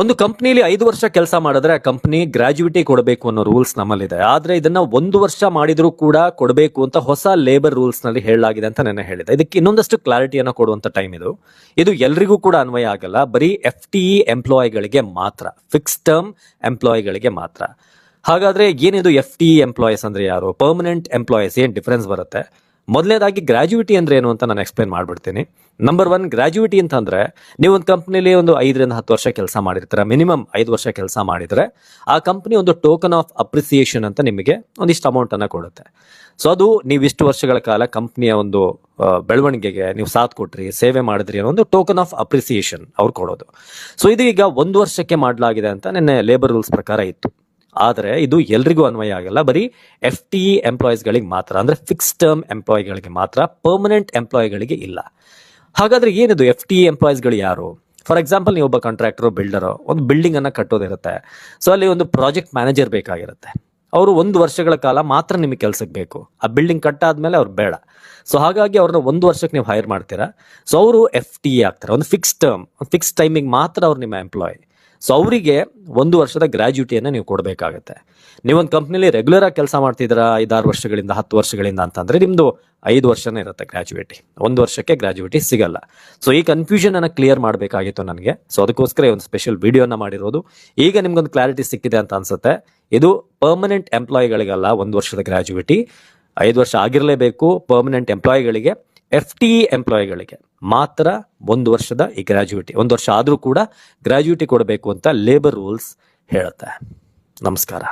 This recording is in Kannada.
ಒಂದು ಕಂಪ್ನಿಲಿ ಐದು ವರ್ಷ ಕೆಲಸ ಮಾಡಿದ್ರೆ ಆ ಕಂಪ್ನಿ ಗ್ರಾಜ್ಯುಯಿಟಿ ಕೊಡಬೇಕು ಅನ್ನೋ ರೂಲ್ಸ್ ನಮ್ಮಲ್ಲಿದೆ. ಆದ್ರೆ ಇದನ್ನ ಒಂದು ವರ್ಷ ಮಾಡಿದ್ರು ಕೂಡ ಕೊಡಬೇಕು ಅಂತ ಹೊಸ ಲೇಬರ್ ರೂಲ್ಸ್ನಲ್ಲಿ ಹೇಳಲಾಗಿದೆ ಅಂತ ನೆನೆ ಹೇಳಿದೆ. ಇದಕ್ಕೆ ಇನ್ನೊಂದಷ್ಟು ಕ್ಲಾರಿಟಿಯನ್ನು ಕೊಡುವಂತ ಟೈಮ್ ಇದು. ಇದು ಎಲ್ರಿಗೂ ಕೂಡ ಅನ್ವಯ ಆಗಲ್ಲ. ಬರೀ ಎಫ್ ಟಿ ಎಂಪ್ಲಾಯಿಗಳಿಗೆ ಮಾತ್ರ, ಫಿಕ್ಸ್ ಟರ್ಮ್ ಎಂಪ್ಲಾಯಿಗಳಿಗೆ ಮಾತ್ರ. ಹಾಗಾದ್ರೆ ಏನಿದು ಎಫ್ ಟಿ ಎಂಪ್ಲಾಯೀಸ್ ಅಂದ್ರೆ ಯಾರು? ಪರ್ಮನೆಂಟ್ ಎಂಪ್ಲಾಯೀಸ್, ಏನ್ ಡಿಫರೆನ್ಸ್ ಬರುತ್ತೆ? ಮೊದಲನೇದಾಗಿ ಗ್ರಾಜುಯಿಟಿ ಅಂದ್ರೆ ಏನು ಅಂತ ನಾನು ಎಕ್ಸ್ಪ್ಲೈನ್ ಮಾಡ್ಬಿಡ್ತೀನಿ. ನಂಬರ್ ಒನ್ ಗ್ರಾಜುಯಿಟಿ ಅಂತಂದ್ರೆ ನೀವು ಒಂದು ಕಂಪ್ನಿಲಿ ಒಂದು ಐದರಿಂದ ಹತ್ತು ವರ್ಷ ಕೆಲಸ ಮಾಡಿರ್ತೀರ ಮಿನಿಮಮ್ ಐದು ವರ್ಷ ಕೆಲಸ ಮಾಡಿದ್ರೆ ಆ ಕಂಪ್ನಿ ಒಂದು ಟೋಕನ್ ಆಫ್ ಅಪ್ರಿಸಿಯೇಷನ್ ಅಂತ ನಿಮಗೆ ಒಂದಿಷ್ಟು ಅಮೌಂಟ್ ಅನ್ನ ಕೊಡುತ್ತೆ. ಸೊ ಅದು ನೀವು ಇಷ್ಟು ವರ್ಷಗಳ ಕಾಲ ಕಂಪ್ನಿಯ ಒಂದು ಬೆಳವಣಿಗೆಗೆ ನೀವು ಸಾಥ್ ಕೊಟ್ರಿ, ಸೇವೆ ಮಾಡಿದ್ರಿ ಅನ್ನೋ ಒಂದು ಟೋಕನ್ ಆಫ್ ಅಪ್ರಿಸಿಯೇಷನ್ ಅವ್ರು ಕೊಡೋದು. ಸೊ ಇದು ಈಗ ಒಂದು ವರ್ಷಕ್ಕೆ ಮಾಡಲಾಗಿದೆ ಅಂತ ನಿನ್ನೆ ಲೇಬರ್ ರೂಲ್ಸ್ ಪ್ರಕಾರ ಇತ್ತು. ಆದರೆ ಇದು ಎಲ್ರಿಗೂ ಅನ್ವಯ ಆಗಲ್ಲ. ಬರೀ ಎಫ್ ಟಿ ಎಂಪ್ಲಾಯೀಸ್ಗಳಿಗೆ ಮಾತ್ರ, ಅಂದ್ರೆ ಫಿಕ್ಸ್ ಟರ್ಮ್ ಎಂಪ್ಲಾಯಿಗಳಿಗೆ ಮಾತ್ರ ಪರ್ಮನೆಂಟ್ ಎಂಪ್ಲಾಯಿಗಳಿಗೆ ಇಲ್ಲ. ಹಾಗಾದ್ರೆ ಏನಿದು ಎಫ್ ಟಿ ಎಂಪ್ಲಾಯೀಸ್ಗಳು ಯಾರು? ಫಾರ್ ಎಕ್ಸಾಂಪಲ್ ನೀವು ಒಬ್ಬ ಕಾಂಟ್ರಾಕ್ಟರ್ ಬಿಲ್ಡರ್ ಒಂದು ಬಿಲ್ಡಿಂಗ್ ಅನ್ನ ಕಟ್ಟೋದಿರುತ್ತೆ. ಸೊ ಅಲ್ಲಿ ಒಂದು ಪ್ರಾಜೆಕ್ಟ್ ಮ್ಯಾನೇಜರ್ ಬೇಕಾಗಿರುತ್ತೆ. ಅವರು ಒಂದು ವರ್ಷಗಳ ಕಾಲ ಮಾತ್ರ ನಿಮಗೆ ಕೆಲ್ಸಕ್ಕೆ ಬೇಕು. ಆ ಬಿಲ್ಡಿಂಗ್ ಕಟ್ಟಾದ್ಮೇಲೆ ಅವ್ರು ಬೇಡ. ಸೊ ಹಾಗಾಗಿ ಅವ್ರನ್ನ ಒಂದು ವರ್ಷಕ್ಕೆ ನೀವು ಹೈರ್ ಮಾಡ್ತೀರಾ? ಸೊ ಅವರು ಎಫ್ ಟಿ ಆಗ್ತಾರೆ. ಒಂದು ಫಿಕ್ಸ್ ಟರ್ಮ್ ಫಿಕ್ಸ್ ಟೈಮಿಂಗ್ ಮಾತ್ರ ಅವ್ರು ನಿಮ್ಮ ಎಂಪ್ಲಾಯ್ ಸೊ ಅವರಿಗೆ ಒಂದು ವರ್ಷದ ಗ್ರಾಜ್ಯುಟಿಯನ್ನು ನೀವು ಕೊಡಬೇಕಾಗತ್ತೆ. ನೀವೊಂದು ಕಂಪ್ನಿಲಿ ರೆಗ್ಯುಲರ್ ಆಗಿ ಕೆಲಸ ಮಾಡ್ತಿದ್ದೀರಾ, ಐದಾರು ವರ್ಷಗಳಿಂದ, ಹತ್ತು ವರ್ಷಗಳಿಂದ ಅಂತಂದರೆ ನಿಮ್ಮದು ಐದು ವರ್ಷನೇ ಇರುತ್ತೆ ಗ್ರಾಜುಯೇಟಿ. ಒಂದು ವರ್ಷಕ್ಕೆ ಗ್ರಾಜುಯೇಟಿ ಸಿಗಲ್ಲ. ಸೊ ಈ ಕನ್ಫ್ಯೂಷನ್ ಅನ್ನ ಕ್ಲಿಯರ್ ಮಾಡಬೇಕಾಗಿತ್ತು ನನಗೆ. ಸೊ ಅದಕ್ಕೋಸ್ಕರ ಒಂದು ಸ್ಪೆಷಲ್ ವಿಡಿಯೋನ ಮಾಡಿರೋದು. ಈಗ ನಿಮ್ಗೊಂದು ಕ್ಲಾರಿಟಿ ಸಿಕ್ಕಿದೆ ಅಂತ ಅನ್ಸುತ್ತೆ. ಇದು ಪರ್ಮನೆಂಟ್ ಎಂಪ್ಲಾಯಿಗಳಿಗಲ್ಲ ಒಂದು ವರ್ಷದ ಗ್ರಾಜುಯೇಟಿ. ಐದು ವರ್ಷ ಆಗಿರಲೇಬೇಕು ಪರ್ಮನೆಂಟ್ ಎಂಪ್ಲಾಯಿಗಳಿಗೆ ಎಫ್ ಟಿ ಎಂಪ್ಲಾಯಿಗಳಿಗೆ ಮಾತ್ರ ಒಂದು ವರ್ಷದ ಈ ಗ್ರಾಜುಯಿಟಿ. ಒಂದು ವರ್ಷ ಆದರೂ ಕೂಡ ಗ್ರಾಜುಯಿಟಿ ಕೊಡಬೇಕು ಅಂತ ಲೇಬರ್ ರೂಲ್ಸ್ ಹೇಳುತ್ತೆ. ನಮಸ್ಕಾರ.